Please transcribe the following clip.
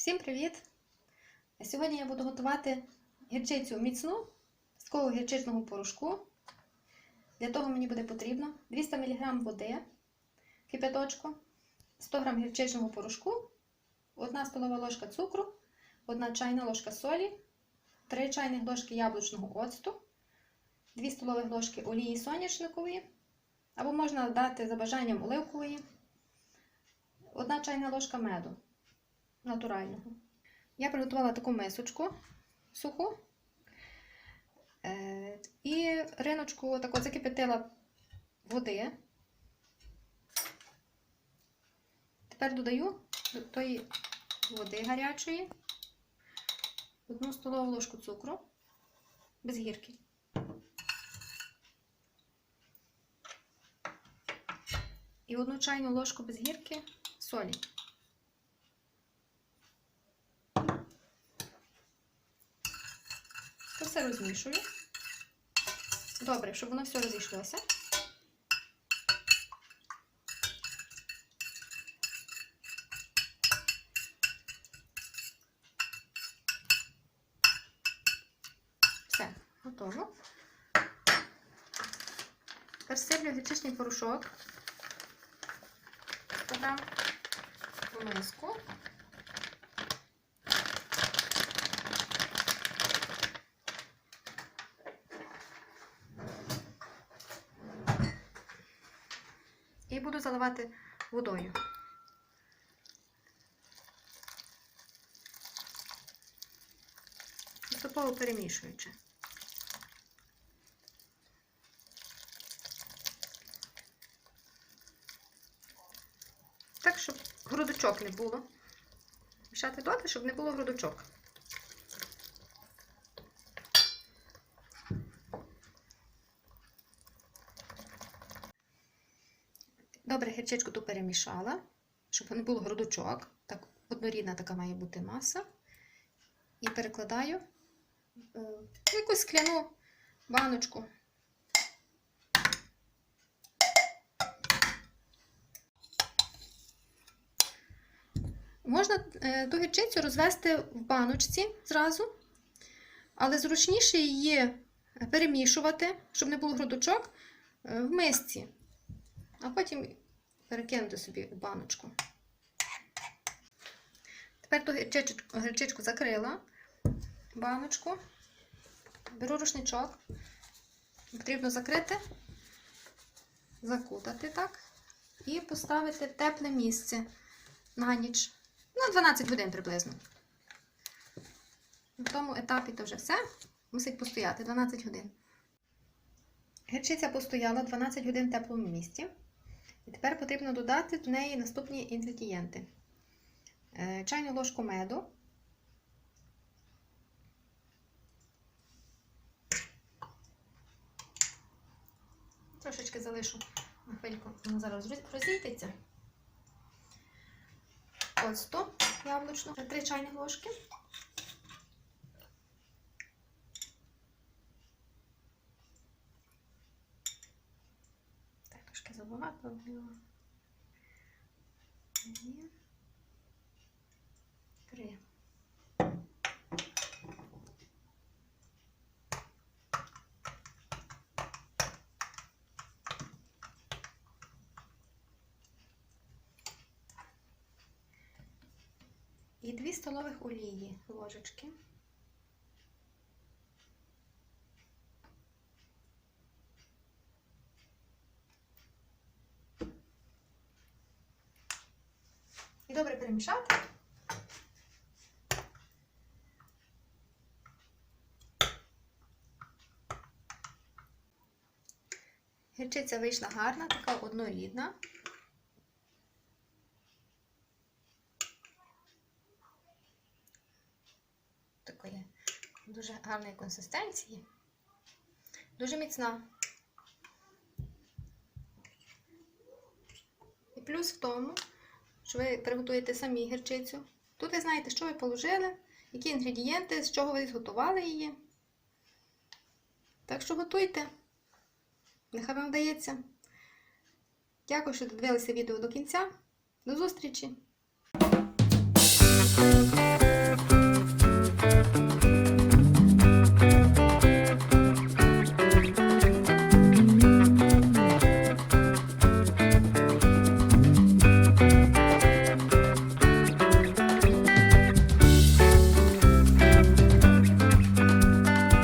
Всім привіт! Сьогодні я буду готувати гірчицю міцну з такого гірчичного порошку. Для того мені буде потрібно 200 мг води, кипяточку, 100 г гірчичного порошку, 1 столова ложка цукру, 1 чайна ложка солі, 3 чайних ложки яблучного оцту, 2 столових ложки олії соняшникової, або можна дати за бажанням оливкової, 1 чайна ложка меду натурального. Я приготувала таку мисочку суху. Е, і риночку так закипятила води. Тепер додаю до тої води гарячої одну столову ложку цукру без гірки. І одну чайну ложку без гірки солі. Все розмішую. Добре, щоб воно все розійшлося. Все, готово. Тепер сиплю гречичний порошок. Подам в миску. І буду заливати водою. Поступово перемішуючи. Так, щоб грудочок не було. Мішати доти, щоб не було грудочок. Добре, гірчичку ту перемішала, щоб не було грудочок. Так, однорідна така має бути маса. І перекладаю в якусь скляну баночку. Можна е, ту гірчицю розвести в баночці зразу, але зручніше її перемішувати, щоб не було грудочок, е, в мисці а потім перекинути собі у баночку. Тепер ту гірчичку, гірчичку закрила баночку, беру рушничок, потрібно закрити, закутати так, і поставити в тепле місце на ніч, на 12 годин приблизно. В тому етапі то вже все, мусить постояти 12 годин. Гірчиця постояла 12 годин в теплому місці. І тепер потрібно додати до неї наступні інгредієнти: Е, чайну ложку меду, трошечки залишу на хвильку, воно зараз роз- розійдеться. Оцту яблучну, 3 чайні ложки. Так, трошки забагато було. Дві. Три. І дві столових олії ложечки. І добре перемішати. Гірчиця вийшла гарна, така однорідна. Такої дуже гарної консистенції. Дуже міцна. І плюс в тому, що ви приготуєте самі гірчицю. Тут ви знаєте, що ви положили, які інгредієнти, з чого ви зготували її. Так що готуйте. Нехай вам вдається. Дякую, що додивилися відео до кінця. До зустрічі!